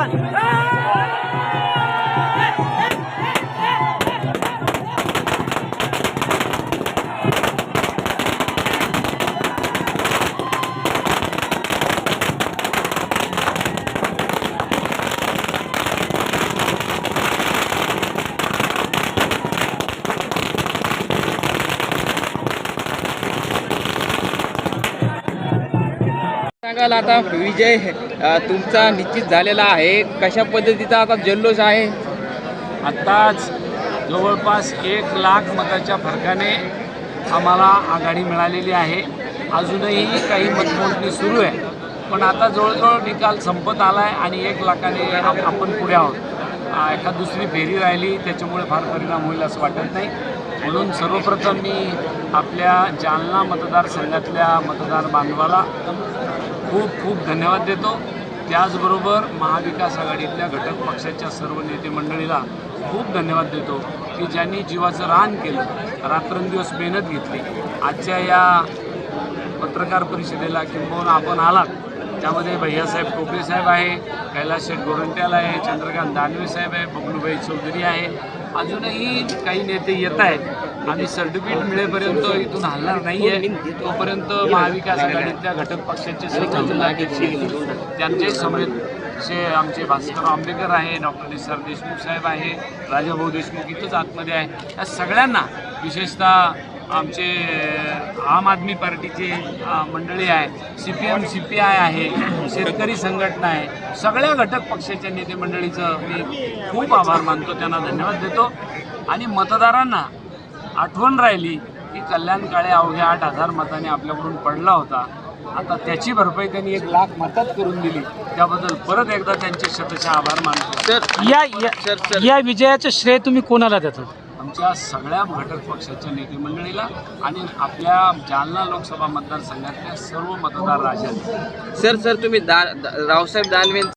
पण सांगाल आता विजय तुमचा निश्चित झालेला आहे. कशा पद्धतीचा आता जल्लोष आहे? आत्ताच जवळपास एक लाख मताच्या फरकाने आम्हाला आघाडी मिळालेली आहे. अजूनही काही मतमोजणी सुरू आहे. पण आता जवळजवळ निकाल संपत आला आहे आणि एक लाखाने आपण पुढे आहोत. एखाद दुसरी फेरी राहिली त्याच्यामुळे फार परिणाम होईल असं वाटत नाही. म्हणून सर्वप्रथम मी आपल्या जालना मतदारसंघातल्या मतदार बांधवाला खूप खूप धन्यवाद देतो. त्याचबरोबर महाविकास आघाडीतल्या घटक पक्षाच्या सर्व नेते मंडळीला खूप धन्यवाद देतो की ज्यांनी जीवाचं रान केलं रात्रंदिवस मेहनत घेतली. आजच्या या पत्रकार परिषदेला किंबहुना आपण आलात. त्यामध्ये भैयासाहेब टोपे साहेब आहे कैलास शेठ गोरंट्याल आहे चंद्रकांत दानवे साहेब आहे बबलूभाई चौधरी आहे. अजूनही काही नेते येत आहेत. आम्ही सर्टिफिकेट मिळेपर्यंत इथून हलणार नाही आहे तोपर्यंत महाविकास आघाडीतल्या घटक पक्षाचे त्यांचे समेत जे आमचे भास्कर आंबेकर आहे डॉक्टर सर देशमुख साहेब आहे राजाभाऊ देशमुख इथंच आतमध्ये आहे. या सगळ्यांना विशेषतः आमचे आम आदमी पार्टीचे मंडळी आहे C P M C P I आहे शेतकरी संघटना आहे सगळ्या घटक पक्षाच्या नेते मंडळीचं मी खूप आभार मानतो त्यांना धन्यवाद देतो. आणि मतदारांना आठवण राहिली की कल्याण काळे अवघ्या आठ हजार मताने आपल्याकडून पडला होता. आता त्याची भरपाई त्यांनी एक लाख मतात करून दिली. त्याबद्दल परत एकदा त्यांचे शतशः आभार मानतो. सर या सर, या-. या विजयाचं श्रेय तुम्ही कोणाला देता? आमच्या सगळ्या घटक पक्षाच्या नेते मंडळीला आणि आपल्या जालना लोकसभा मतदारसंघातल्या सर्व मतदार राजांना. सर सर तुम्ही दा दा- रावसाहेब दानवे